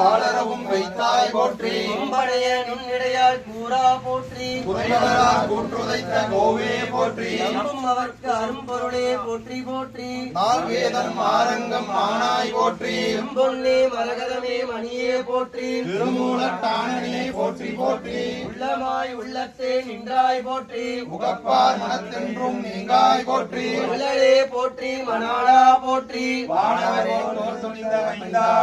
வாழறவும் வைத்தாய் போற்றி. கும்படைய நுண்ணிடையால் கூறா போற்றி. குறைவரார் கூற்றுதைத்த கோவே போற்றி. அவர்க்கு அரும்பொருளே போற்றி போற்றி. நால் வேதம் ஆரங்கம் ஆனாய் போற்றி. செம்பொன்னே மரகதமே மணியே போற்றி. திருமூலட்டானனே போற்றி போற்றி. உள்ளமாய் உள்ளத்தே நின்றாய் போற்றி. முகப்பார் மனத்தென்றும் நீங்காய் போற்றி. உள்ளலே போற்றி மணாளா போற்றி. வானவரே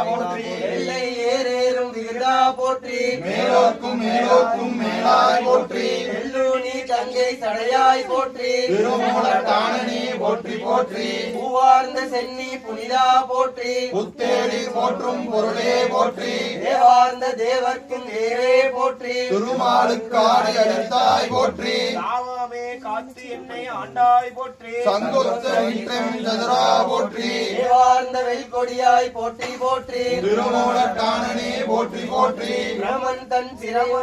போற்றி. எல்லை ஏறேறும் விருடா போற்றி. மேலோர்க்கும் மேலோர்க்கும் மேலாய் போற்றி. எல்லூனி தங்கை சடையாய் போற்றி. திருமூலட்டானனே போற்றி போற்றி. பூவார்ந்த சென்னி புனிதா போற்றி. புத்தேடி போற்றும் பொருளே போற்றி. தேவார்ந்த தேவர்க்கும் தேவே போற்றி. திருமாலுக்காடி அளித்தாய் போற்றி. தாவாமே காத்து என்னை ஆண்டாய் போற்றி. சங்குத்த நிற்றம் சதுரா போற்றி. தேவார்ந்த வெல்கொடியாய் போற்றி போற்றி. திருமூலட்டானனே போற்றி போற்றி. பிரமன் தன் சிரம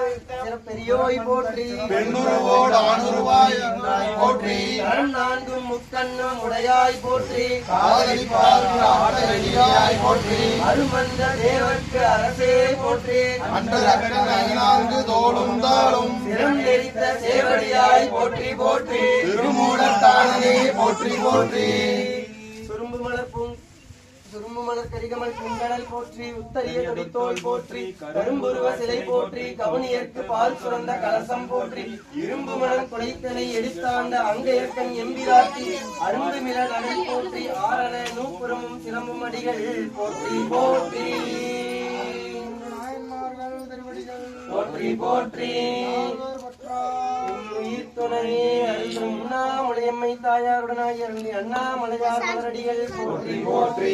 பெரியோய் போற்றி. பெண்ணுருவோடு ஆணுருவாய் என்றாய் போற்றி. கரம் நான்கும் முக்கண்ணும் உடையாய் போற்றி. காதலிப்பார் ஆட்டடியாய் போற்றி. அருமந்த தேவர்க்கு அரசே போற்றி. அண்டரக்கன் ஐநான்கு தோளும் தாளும். சிரம் நெறித்த சேவடியாய் போற்றி போற்றி திருமூலட்டானனே போற்றி போற்றி. சுரும்பு மலர் பூங் சுரும்பு மலர் கரிகமல் பூங்கடல் போற்றி உத்தரிய கொடித்தோல் போற்றி கரும்புருவ சிலை போற்றி கவுனியர்க்கு பால் சுரந்த கலசம் போற்றி இரும்பு மலர் குடைத்தனை எடுத்தாண்ட அங்கையர்க்கன் எம்பிராட்டி அரும்பு மில நடை போற்றி ஆரண நூப்புறமும் சிலம்பும் அடிகள் போற்றி போற்றி. போற்றி போற்றி. துணையே அருளும் உண்ணாமலையம்மை தாயாருடனாய் அருளி அண்ணாமலையார் மலரடிகள் போற்றி போற்றி.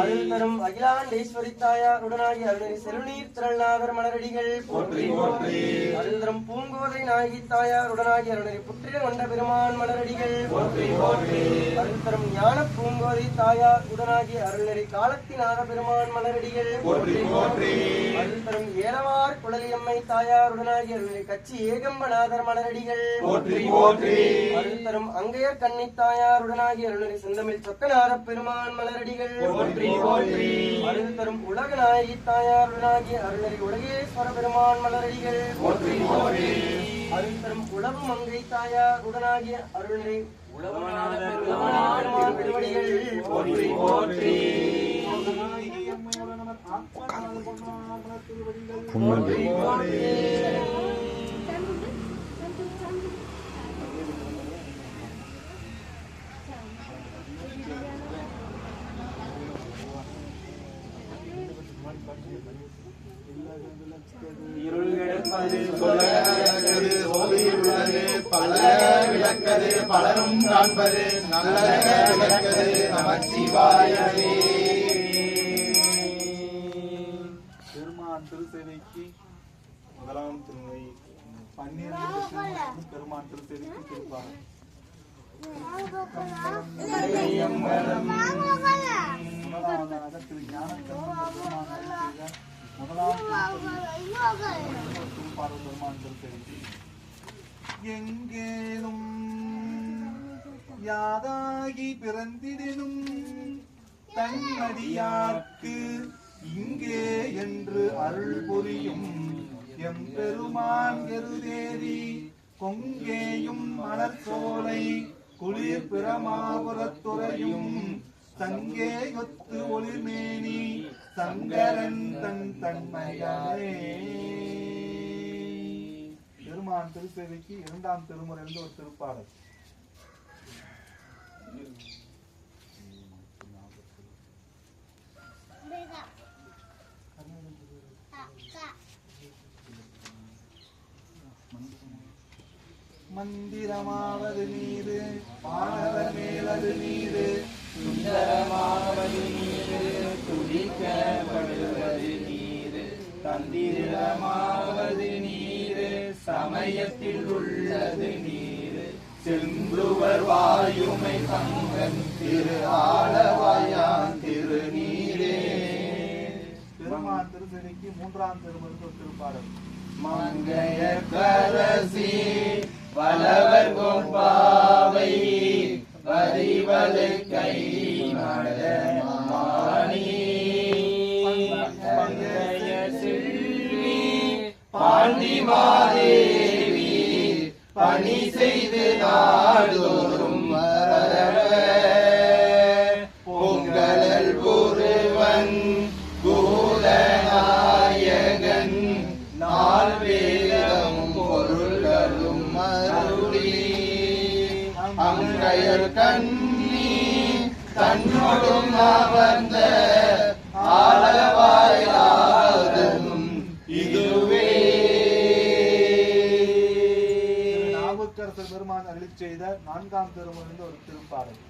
அருள் தரும் அகிலாண்டேஸ்வரி தாயாருடனாய் அருளி செல்நீர் திரள்நாதர் மலரடிகள் போற்றி போற்றி. அருள் தரும் பூங்கோதை நாயகி தாயாருடனாய் அருளி புற்றிட கொண்ட பெருமான் மலரடிகள் போற்றி போற்றி. அருள் தரும் ஞான பூங்கோதை தாயார் உடனாகி அருள்நெறி காலத்தினாத பெருமான் மலரடிகள். போற்றி போற்றி. அருள் தரும் ஏலவார் குழலியம்மை தாயாருடனாகி அருள்நெறி கச்சி ஏகம்பநாதர் மலரடிகள். போற்றி போற்றி. அருள் தரும் அங்கையர் கண்ணி தாயாருடனாகி அருள்நெறி செந்தமிழ் சொக்கநாத பெருமான் மலரடிகள் அருள் தரும் உலக நாயகி தாயாருடனாகி அருள்நெறி உலகேஸ்வர பெருமான் மலரடிகள். போற்றி போற்றி அருள் தரும் உளவு மங்கை தாயார் உடனாகிய அருள்நெறி உளவநாத பெருமான் திருவடிகள் விளக்கது பலரும் காண்பது. நல்ல விளக்கது நமச்சிவாயவே பெருமான் திருசேவைக்கு முதலாம் திருமுறை பன்னிரண்டு பெருமான் திருசேவைக்கு திருப்பார் முதலாவதாக திரு ஞானக்கண்ணன் பெருமான் முதலாம் பெருமான் திருசேவைக்கு எங்கேனும் யாதாகி பிறந்திடனும் தன்மடியார்க்கு இங்கே என்று அருள் புரியும் எம்பெருமான் எருதேரி கொங்கேயும் மலர் குளிர் பிரமாபுரத்துறையும் சங்கேயொத்து ஒளிர்மேனி சங்கரன் தன் தன்மையாரே பெருமான் திருச்சேவைக்கு இரண்டாம் திருமுறை திருமுறையிலிருந்து ஒரு திருப்பாடல். மந்திரமாவது நீரு பாடவர் மேலது நீரு சுந்தரமாவது நீரு துடிக்கப்படுவது நீரு தந்திரமாவது நீர் சமயத்தில் உள்ளது நீரு. செம்புவர் வாயுமை சங்கன் திரு ஆளவாயான் திருநீரே பெருமான் திருச்செடிக்கு மூன்றாம் திருமணத்து திருப்பாடல். மங்கையர்கரசி வளவர் கொம்பாவை வரிவலை கை மங்கையர்கரசி கன்னிமாதேவி பணி செய்து நாடோறும் பொங்கலல் ஒருவன் கூலநாயகன் நாள் வேதமும் பொருள்களும் அருளி. அங்கையர் கண்ணி தன்னோடும் அமர்ந்த ஆளவாயிலா பெருமான் அருளி செய்த நான்காம் திருமுறை ஒரு திருப்பாடல்.